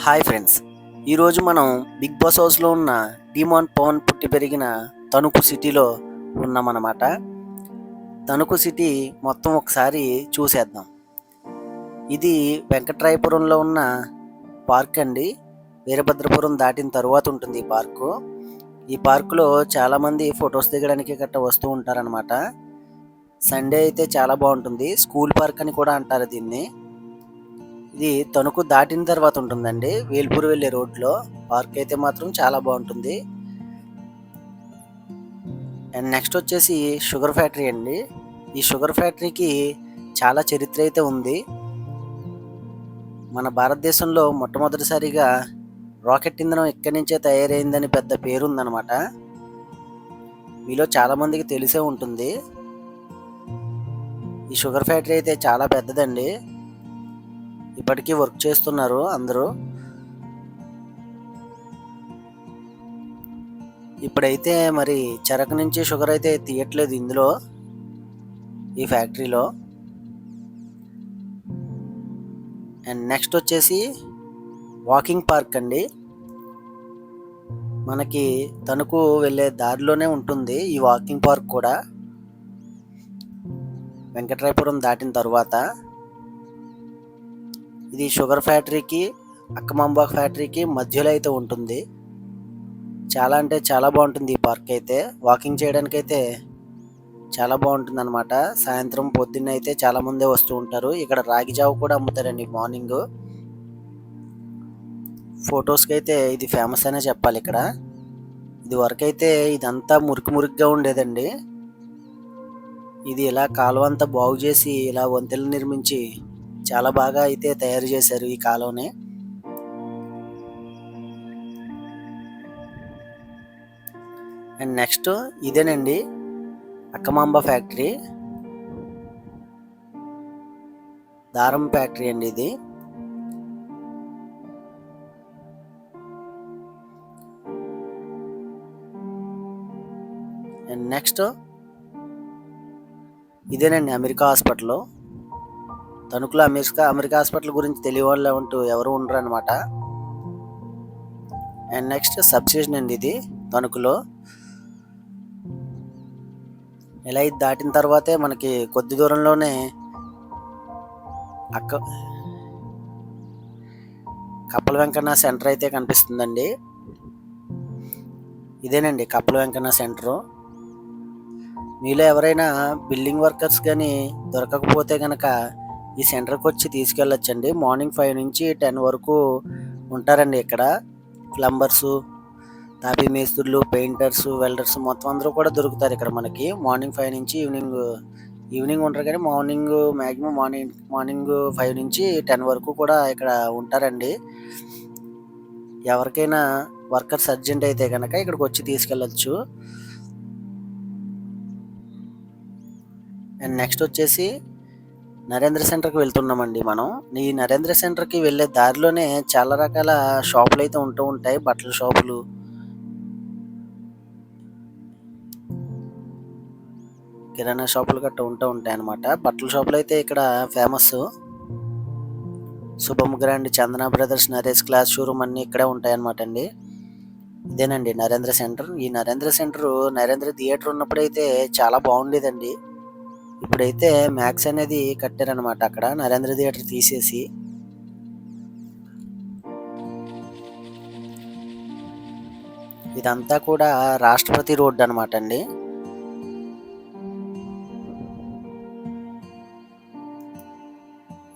Hi friends ఈరోజు మనం big Boss హౌస్లో ఉన్న డిమాన్ పవన్ పుట్టి పెరిగిన తణుకు సిటీలో ఉన్నామన్నమాట. తణుకు సిటీ మొత్తం ఒకసారి చూసేద్దాం. ఇది వెంకట్రాయపురంలో ఉన్న పార్క్ అండి. వీరభద్రపురం దాటిన తరువాత ఉంటుంది ఈ పార్కు. ఈ పార్కులో చాలామంది ఫొటోస్ దిగడానికి గట్రా వస్తూ ఉంటారనమాట సండే అయితే చాలా బాగుంటుంది. స్కూల్ పార్క్ అని కూడా అంటారు దీన్ని. ఇది తణుకు దాటిన తర్వాత ఉంటుందండి. వేల్పూర్ వెళ్ళే రోడ్లో పార్క్ అయితే మాత్రం చాలా బాగుంటుంది. అండ్ నెక్స్ట్ వచ్చేసి షుగర్ ఫ్యాక్టరీ అండి. ఈ షుగర్ ఫ్యాక్టరీకి చాలా చరిత్ర అయితే ఉంది. మన భారతదేశంలో మొట్టమొదటిసారిగా రాకెట్ ఇంధనం ఇక్కడి నుంచే తయారైందని పెద్ద పేరు ఉందన్నమాట మీలో చాలామందికి తెలిసే ఉంటుంది. ఈ షుగర్ ఫ్యాక్టరీ అయితే చాలా పెద్దదండి. ఇప్పటికీ వర్క్ చేస్తున్నారు అందరూ. ఇప్పుడైతే మరి చెరకు నుంచి షుగర్ అయితే తీయట్లేదు ఇందులో ఈ ఫ్యాక్టరీలో. అండ్ నెక్స్ట్ వచ్చేసి వాకింగ్ పార్క్ అండి. మనకి తణుకు వెళ్ళే దారిలోనే ఉంటుంది ఈ వాకింగ్ పార్క్ కూడా. వెంకట్రాయపురం దాటిన తర్వాత. ఇది షుగర్ ఫ్యాక్టరీకి అక్కమాంబా ఫ్యాక్టరీకి మధ్యలో అయితే ఉంటుంది. చాలా అంటే చాలా బాగుంటుంది ఈ పార్క్ అయితే. వాకింగ్ చేయడానికి అయితే చాలా బాగుంటుంది అనమాట సాయంత్రం పొద్దున్న అయితే చాలా మందే వస్తూ ఉంటారు. ఇక్కడ రాగి జావ కూడా అమ్ముతారండి మార్నింగ్. ఫొటోస్కి అయితే ఇది ఫేమస్ అనే చెప్పాలి ఇక్కడ. ఇది వరకు అయితే ఇదంతా మురికి మురికిగా ఉండేదండి. ఇది ఇలా కాలువ అంతా బాగు చేసి ఇలా వంతెలు నిర్మించి చాలా బాగా అయితే తయారు చేశారు ఈ కాలంనే అండ్ నెక్స్ట్ ఇదేనండి అక్కమాంబ ఫ్యాక్టరీ. దారం ఫ్యాక్టరీ అండి ఇది. అండ్ నెక్స్ట్ ఇదేనండి అమెరికా హాస్పిటల్. తణుకులో అమెరికా అమెరికా హాస్పిటల్ గురించి తెలియవాళ్ళు అంటూ ఎవరు ఉండరు అనమాట అండ్ నెక్స్ట్ సబ్స్టేషన్ అండి ఇది తణుకులో. ఇలా ఇది దాటిన తర్వాతే మనకి కొద్ది దూరంలోనే అక్క కప్పల వెంకన్న సెంటర్ అయితే కనిపిస్తుందండి. ఇదేనండి కప్పల వెంకన్న సెంటరు. మీలో ఎవరైనా బిల్డింగ్ వర్కర్స్ కానీ దొరకకపోతే కనుక ఈ సెంటర్కి వచ్చి తీసుకెళ్ళొచ్చండి. మార్నింగ్ ఫైవ్ నుంచి టెన్ వరకు ఉంటారండి ఇక్కడ. ప్లంబర్సు తాపీ మేస్త్రులు పెయింటర్స్ వెల్డర్స్ మొత్తం అందరూ కూడా దొరుకుతారు ఇక్కడ మనకి. మార్నింగ్ ఫైవ్ నుంచి ఈవినింగ్ ఈవినింగ్ ఉంటారు కానీ morning maximum morning morning five నుంచి టెన్ వరకు కూడా ఇక్కడ ఉంటారండి. ఎవరికైనా వర్కర్స్ అర్జెంట్ అయితే కనుక ఇక్కడికి వచ్చి తీసుకెళ్ళచ్చు. అండ్ నెక్స్ట్ వచ్చేసి నరేంద్ర సెంటర్కి వెళ్తున్నామండి మనం. ఈ నరేంద్ర సెంటర్కి వెళ్ళే దారిలోనే చాలా రకాల షాపులు అయితే ఉంటూ ఉంటాయి. బట్టల షాపులు. కిరాణా షాపులు గట్రా ఉంటూ ఉంటాయి అన్నమాట. బట్టల షాపులు అయితే ఇక్కడ famous Shubham grand Chandana brothers Naresh class showroom అన్నీ ఇక్కడే ఉంటాయి అనమాట అండి. ఇదేనండి నరేంద్ర సెంటర్. ఈ నరేంద్ర సెంటర్ నరేంద్ర థియేటర్ ఉన్నప్పుడైతే చాలా బాగుండేదండి. ఇప్పుడైతే మ్యాక్స్ అనేది కట్టారనమాట అక్కడ. నరేంద్ర థియేటర్ తీసేసి. ఇదంతా కూడా రాష్ట్రపతి రోడ్ అనమాట అండి.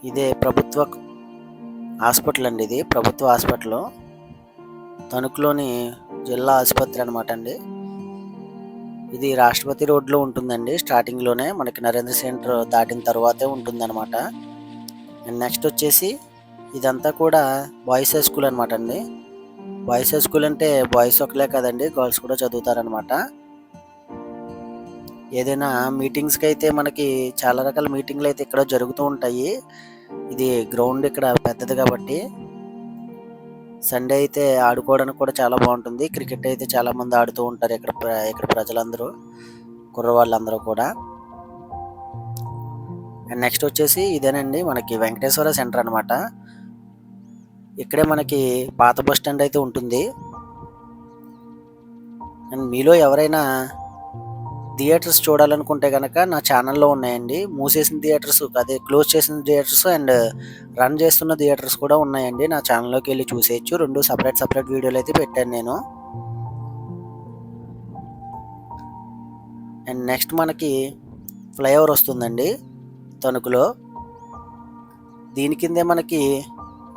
ఇదే ప్రభుత్వ హాస్పిటల్ అండి ఇది. ప్రభుత్వ హాస్పిటల్. తణుకులోని జిల్లా ఆసుపత్రి అనమాట అండి. ఇది రాష్ట్రపతి రోడ్లో ఉంటుందండి. స్టార్టింగ్లోనే మనకి నరేంద్ర సెంటర్ దాటిన తర్వాతే ఉంటుందన్నమాట. అండ్ నెక్స్ట్ వచ్చేసి ఇదంతా కూడా బాయ్స్ హై స్కూల్ అనమాట అండి. బాయ్స్ హై స్కూల్ అంటే బాయ్స్ ఒకలే కదండి గర్ల్స్ కూడా చదువుతారనమాట ఏదైనా మీటింగ్స్కి అయితే మనకి చాలా రకాల మీటింగ్లు అయితే ఇక్కడ జరుగుతూ ఉంటాయి. ఇది గ్రౌండ్ ఇక్కడ పెద్దది కాబట్టి. సండే అయితే ఆడుకోవడానికి కూడా చాలా బాగుంటుంది. క్రికెట్ అయితే చాలా మంది ఆడుతూ ఉంటారు ఇక్కడ ప్ర- ఇక్కడ ప్రజలందరూ కుర్రవాళ్ళందరూ కూడా. అండ్ నెక్స్ట్ వచ్చేసి ఇదేనండి మనకి వెంకటేశ్వర సెంటర్ అనమాట ఇక్కడే మనకి పాత బస్ స్టాండ్ అయితే ఉంటుంది. అండ్ మీలో ఎవరైనా థియేటర్స్ చూడాలనుకుంటే కనుక నా ఛానల్లో ఉన్నాయండి. మూసేసిన థియేటర్స్ అదే క్లోజ్ చేసిన థియేటర్స్ అండ్ రన్ చేస్తున్న థియేటర్స్ కూడా ఉన్నాయండి. నా ఛానల్లోకి వెళ్ళి చూసేయచ్చు. రెండు సపరేట్ సపరేట్ వీడియోలు అయితే పెట్టాను నేను. అండ్ నెక్స్ట్ మనకి ఫ్లైఓవర్ వస్తుందండి తణుకులో. దీని కిందే మనకి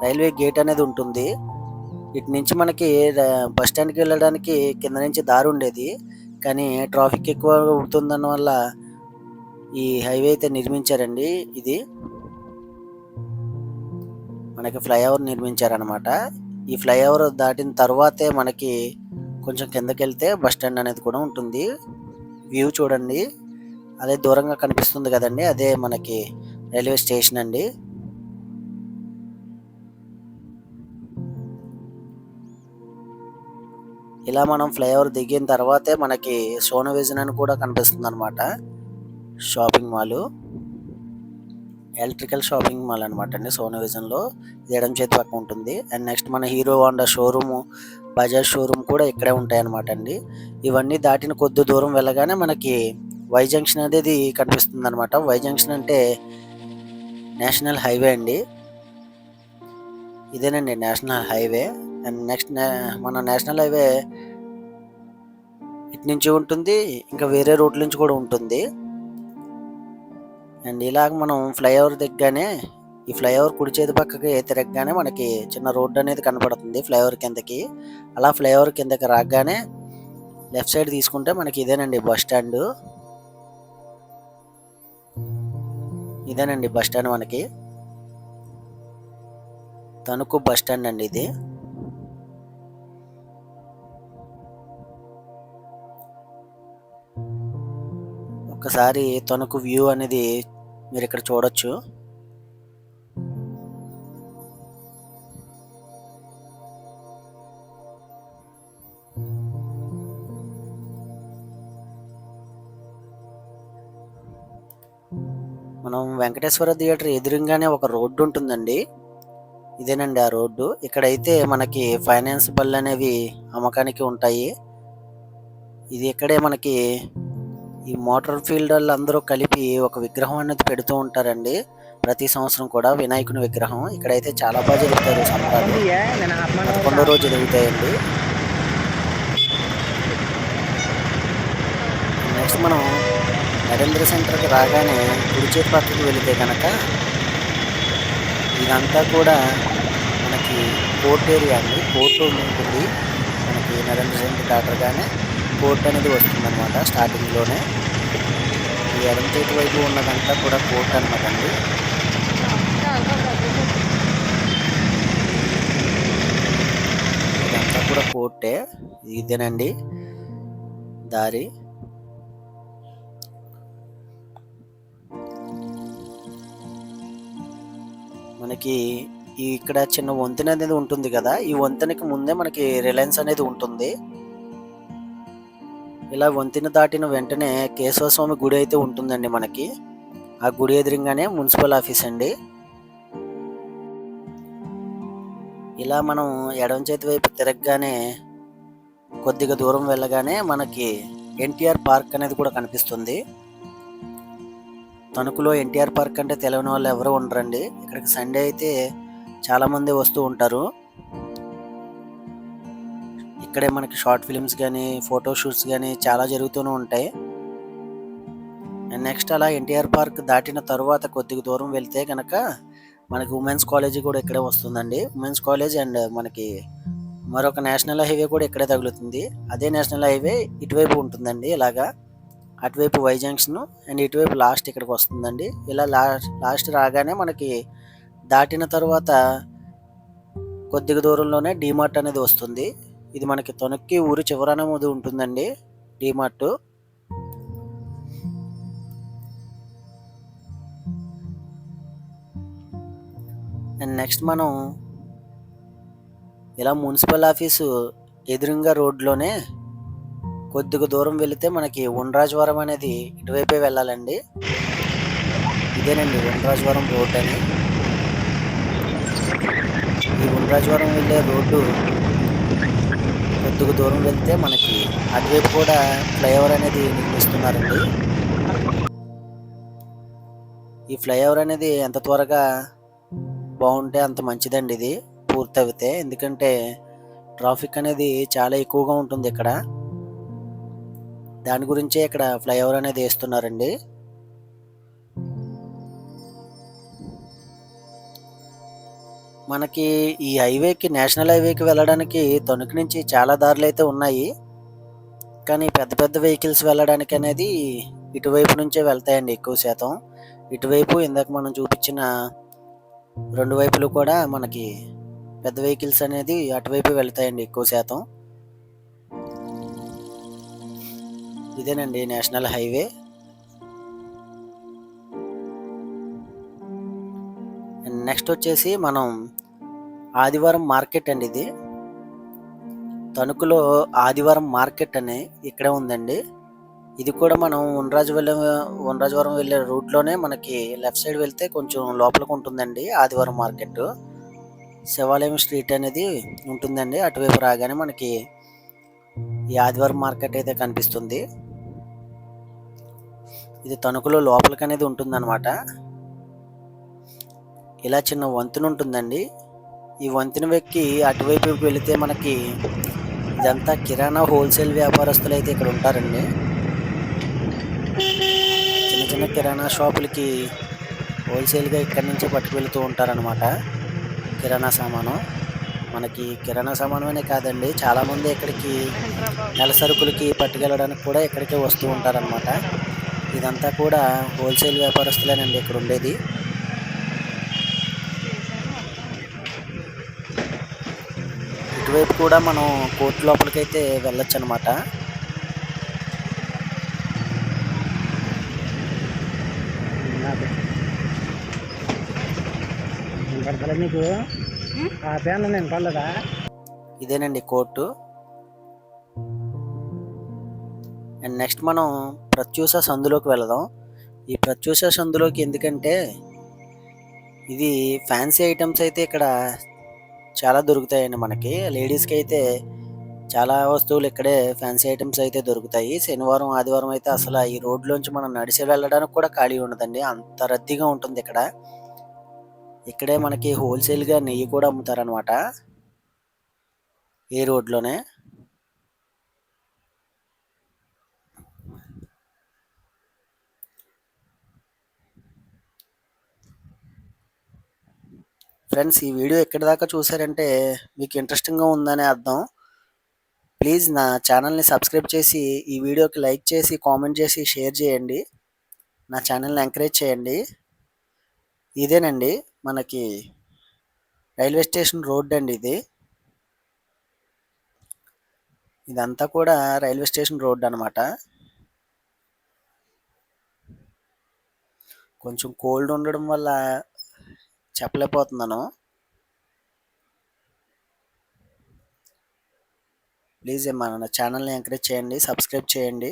రైల్వే గేట్ అనేది ఉంటుంది. ఇటు నుంచి మనకి బస్ స్టాండ్కి వెళ్ళడానికి కింద నుంచి దారి ఉండేది. కానీ ట్రాఫిక్ ఎక్కువ ఉంటుందన్న వల్ల ఈ హైవే అయితే నిర్మించారండి ఇది. మనకి ఫ్లైఓవర్ నిర్మించారనమాట ఈ ఫ్లైఓవర్ దాటిన తర్వాతే మనకి కొంచెం కిందకి వెళ్తే బస్ స్టాండ్ అనేది కూడా ఉంటుంది. వ్యూ చూడండి. అదే దూరంగా కనిపిస్తుంది కదండి. అదే మనకి రైల్వే స్టేషన్ అండి. ఇలా మనం ఫ్లైఓవర్ దిగిన తర్వాతే మనకి సోను విజన్ అని కూడా కనిపిస్తుంది అనమాట shopping mall. Electrical shopping mall అనమాట అండి సోను విజన్లో ఇది ఎడం చేతి పక్క ఉంటుంది. అండ్ నెక్స్ట్ మన Hero Honda showroom Bajaj showroom కూడా ఇక్కడే ఉంటాయి అనమాట అండి. ఇవన్నీ దాటిన కొద్ది దూరం వెళ్ళగానే మనకి వై జంక్షన్ అనేది కనిపిస్తుంది అనమాట వై జంక్షన్ అంటే నేషనల్ హైవే అండి. ఇదేనండి నేషనల్ హైవే. నెక్స్ట్ మన నేషనల్ హైవే ఇటు నుంచి ఉంటుంది ఇంకా వేరే రూట్ నుంచి కూడా ఉంటుంది. అండ్ ఇలాగ మనం ఫ్లైఓవర్ దిగ్గానే ఈ ఫ్లైఓవర్ కుడి చేతి పక్కకి తిరగగానే మనకి చిన్న రోడ్డు అనేది కనపడుతుంది ఫ్లైఓవర్ కిందకి. అలా ఫ్లైఓవర్ కిందకి రాగానే లెఫ్ట్ సైడ్ తీసుకుంటే మనకి ఇదేనండి బస్ స్టాండ్ ఇదేనండి బస్ స్టాండ్ మనకి. తణుకు బస్ స్టాండ్ అండి ఇది. ఒక్కసారి తణుకు వ్యూ అనేది మీరు ఇక్కడ చూడొచ్చు. మనం వెంకటేశ్వర థియేటర్ ఎదురుగానే ఒక రోడ్డు ఉంటుందండి. ఇదేనండి ఆ రోడ్డు. ఇక్కడైతే మనకి ఫైనాన్స్ బళ్ళు అనేవి అమ్మకానికి ఉంటాయి. ఇది ఇక్కడే మనకి ఈ మోటార్ ఫీల్డ్ వాళ్ళు అందరూ కలిపి ఒక విగ్రహం అనేది పెడుతూ ఉంటారండి. ప్రతి సంవత్సరం కూడా వినాయకుని విగ్రహం. ఇక్కడైతే చాలా బాగా జరుగుతారు సంబరాలు. పదకొండో రోజు జరుగుతాయండి. నెక్స్ట్ మనం నరేంద్ర సెంటర్కి రాగానే కుడి చేతి పక్కకి వెళితే కనుక ఇదంతా కూడా మనకి కోర్ట్ ఏరియా అండి. కోర్టు ఉంటుంది. మనకి నరేంద్ర సెంటర్ దాటగానే కోర్ట్ అనేది వస్తుందన్నమాట స్టార్టింగ్లోనే. ఈ ఎడమ చేతి వైపు ఉన్నదంతా కూడా కోర్ట్ అనమాట అండి. ఇదంతా కూడా కోర్టే ఇదేనండి. దారి. మనకి ఇక్కడ చిన్న వంతెన అనేది ఉంటుంది కదా ఈ వంతెనకి ముందే మనకి రిలయన్స్ అనేది ఉంటుంది. ఇలా వంతెన దాటిన వెంటనే కేశవ స్వామి గుడి అయితే ఉంటుందండి మనకి. ఆ గుడి ఎదురుగానే మున్సిపల్ ఆఫీస్ అండి. ఇలా మనం ఎడమ చేతి వైపు తిరగగానే కొద్దిగా దూరం వెళ్ళగానే మనకి ఎన్టీఆర్ పార్క్ అనేది కూడా కనిపిస్తుంది. తణుకులో ఎన్టీఆర్ పార్క్ అంటే తెలియని వాళ్ళు ఎవరు ఉండరండి. ఇక్కడికి సండే అయితే చాలామంది వస్తూ ఉంటారు. ఇక్కడే మనకి షార్ట్ ఫిల్మ్స్ కానీ ఫోటో షూట్స్ కానీ చాలా జరుగుతూనే ఉంటాయి. అండ్ నెక్స్ట్ అలా ఎన్టీఆర్ పార్క్ దాటిన తర్వాత కొద్దిగా దూరం వెళ్తే కనుక మనకి ఉమెన్స్ కాలేజ్ కూడా ఇక్కడే వస్తుందండి. ఉమెన్స్ కాలేజ్ అండ్ మనకి మరొక నేషనల్ హైవే కూడా ఇక్కడే తగులుతుంది. అదే నేషనల్ హైవే ఇటువైపు ఉంటుందండి ఇలాగా. అటువైపు వై జంక్షన్ అండ్ ఇటువైపు లాస్ట్ ఇక్కడికి వస్తుందండి. ఇలా లాస్ట్ లాస్ట్ రాగానే మనకి దాటిన తర్వాత కొద్దిగా దూరంలోనే డీమార్ట్ అనేది వస్తుంది. ఇది మనకి తొనక్కి ఊరు చివరన ముందు ఉంటుందండి. డీమార్ట్ అండ్ నెక్స్ట్ మనం ఇలా మున్సిపల్ ఆఫీసు ఎదురుగా రోడ్లోనే కొద్దిగా దూరం వెళితే మనకి ఉండ్రాజవరం అనేది ఇటువైపే వెళ్ళాలండి. ఇదేనండి ఉండ్రాజవరం రోడ్ అని. ఈ ఉండ్రాజవరం వెళ్ళే రోడ్డు కొద్దిగా దూరం వెళ్తే మనకి అటువైపు కూడా ఫ్లైఓవర్ అనేది నిర్మిస్తున్నారండి. ఈ ఫ్లైఓవర్ అనేది ఎంత త్వరగా బాగుంటే అంత మంచిదండి ఇది పూర్తయితే ఎందుకంటే ట్రాఫిక్ అనేది చాలా ఎక్కువగా ఉంటుంది ఇక్కడ. దాని గురించే ఇక్కడ ఫ్లైఓవర్ అనేది వేస్తున్నారండి. మనకి ఈ హైవేకి నేషనల్ హైవేకి వెళ్ళడానికి తణుకు నుంచి చాలా దారులు అయితే ఉన్నాయి. కానీ పెద్ద పెద్ద వెహికల్స్ వెళ్ళడానికి అనేది ఇటువైపు నుంచే వెళ్తాయండి ఎక్కువ శాతం. ఇటువైపు ఇందాక మనం చూపించిన రెండు వైపులు కూడా మనకి పెద్ద వెహికల్స్ అనేది అటువైపు వెళ్తాయండి ఎక్కువ శాతం. ఇదేనండి నేషనల్ హైవే. నెక్స్ట్ వచ్చేసి మనం ఆదివారం మార్కెట్ అండి ఇది. తణుకులో ఆదివారం మార్కెట్ అని ఇక్కడే ఉందండి. ఇది కూడా మనం ఉండ్రాజు వెళ్ళే ఉండ్రాజవరం వెళ్ళే రూట్లోనే మనకి లెఫ్ట్ సైడ్ వెళ్తే కొంచెం లోపలికి ఉంటుందండి ఆదివారం మార్కెట్. శివాలయం స్ట్రీట్ అనేది ఉంటుందండి. అటువైపు రాగానే మనకి ఈ ఆదివారం మార్కెట్ అయితే కనిపిస్తుంది. ఇది తణుకులో లోపలికి అనేది ఉంటుందన్నమాట. ఇలా చిన్న వంతెన ఉంటుందండి. ఈ వంతెన వెక్కి అటువైపు వెళితే మనకి ఇదంతా కిరాణా హోల్సేల్ వ్యాపారస్తులు అయితే ఇక్కడ ఉంటారండి. చిన్న చిన్న కిరాణా షాపులకి హోల్సేల్గా ఇక్కడి నుంచే పట్టుకు వెళుతూ ఉంటారనమాట కిరాణా సామాను. మనకి కిరాణా సామానమనే కాదండి చాలామంది ఇక్కడికి నెల సరుకులకి పట్టుకెళ్ళడానికి కూడా ఇక్కడికే వస్తూ ఉంటారనమాట ఇదంతా కూడా హోల్సేల్ వ్యాపారస్తులేనండి ఇక్కడ ఉండేది. ఇటువైపు కూడా మనం కోర్టు లోపలికైతే వెళ్ళొచ్చు అనమాట నీకు? ఆ ఫ్యాన్ నేను పడలేదా ఇదేనండి కోర్టు. అండ్ నెక్స్ట్ మనం ప్రత్యూష సందులోకి వెళదాం. ఈ ప్రత్యూష సందులోకి ఎందుకంటే ఇది ఫ్యాన్సీ ఐటమ్స్ అయితే ఇక్కడ చాలా దొరుకుతాయండి మనకి. లేడీస్కి అయితే చాలా వస్తువులు ఇక్కడే ఫ్యాన్సీ ఐటమ్స్ అయితే దొరుకుతాయి. శనివారం ఆదివారం అయితే అసలు ఈ రోడ్లోంచి మనం నడిచి వెళ్ళడానికి కూడా ఖాళీ ఉండదండి. అంత రద్దీగా ఉంటుంది ఇక్కడ. ఇక్కడే మనకి హోల్సేల్గా నెయ్యి కూడా అమ్ముతారనమాట ఈ రోడ్లోనే. ఫ్రెండ్స్ ఈ వీడియో ఎక్కడి దాకా చూసారంటే మీకు ఇంట్రెస్టింగ్గా ఉందనే అర్థం. ప్లీజ్ నా ఛానల్ని సబ్స్క్రైబ్ చేసి ఈ వీడియోకి లైక్ చేసి కామెంట్ చేసి షేర్ చేయండి. నా ఛానల్ని ఎంకరేజ్ చేయండి. ఇదేనండి మనకి రైల్వే స్టేషన్ రోడ్ అండి ఇది. ఇదంతా కూడా రైల్వే స్టేషన్ రోడ్ అనమాట కొంచెం కోల్డ్ ఉండడం వల్ల చెప్పలేకపోతున్నాను. ప్లీజ్ మన ఛానల్ని ఎంకరేజ్ చేయండి సబ్స్క్రైబ్ చేయండి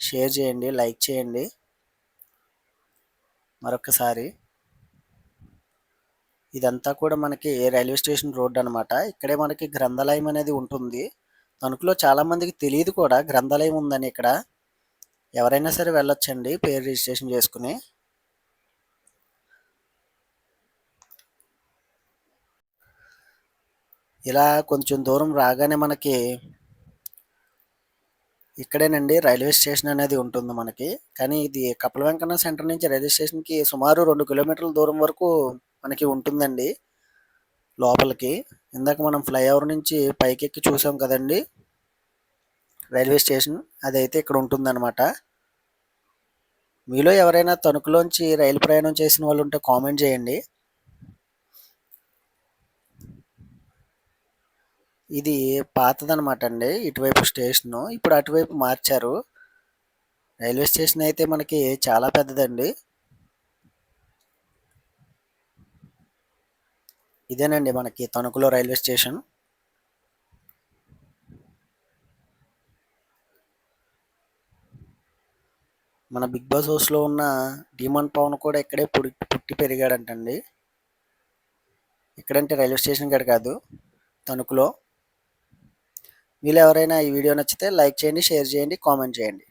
షేర్ చేయండి లైక్ చేయండి. మరొకసారి ఇదంతా కూడా మనకి రైల్వే స్టేషన్ రోడ్ అనమాట ఇక్కడే మనకి గ్రంథాలయం అనేది ఉంటుంది. తణుకులో చాలామందికి తెలియదు కూడా గ్రంథాలయం ఉందని ఇక్కడ. ఎవరైనా సరే వెళ్ళొచ్చండి పేరు రిజిస్ట్రేషన్ చేసుకుని. ఇలా కొంచెం దూరం రాగానే మనకి ఇక్కడేనండి రైల్వే స్టేషన్ అనేది ఉంటుంది మనకి. కానీ ఇది కప్పల వెంకన్న సెంటర్ నుంచి రైల్వే స్టేషన్కి సుమారు రెండు కిలోమీటర్ల దూరం వరకు మనకి ఉంటుందండి లోపలికి. ఇందాక మనం ఫ్లైఓవర్ నుంచి పైకి ఎక్కి చూసాం కదండి. రైల్వే స్టేషన్ అదైతే ఇక్కడ ఉంటుందన్నమాట. మీలో ఎవరైనా తణుకులోంచి రైలు ప్రయాణం చేసిన వాళ్ళు ఉంటే కామెంట్ చేయండి. ఇది పాతదనమాట అండి ఇటువైపు స్టేషను. ఇప్పుడు అటువైపు మార్చారు. రైల్వే స్టేషన్ అయితే మనకి చాలా పెద్దదండి. ఇదేనండి మనకి తణుకులో రైల్వే స్టేషన్. మన బిగ్ బాస్ హౌస్లో ఉన్న డిమాండ్ పవన్ కూడా ఇక్కడే పుట్టి పుట్టి పెరిగాడంటండి. ఇక్కడంటే రైల్వే స్టేషన్ కాడ కాదు తణుకులో. మీరు ఎవరైనా ఈ వీడియో నచ్చితే లైక్ చేయండి షేర్ చేయండి కామెంట్ చేయండి.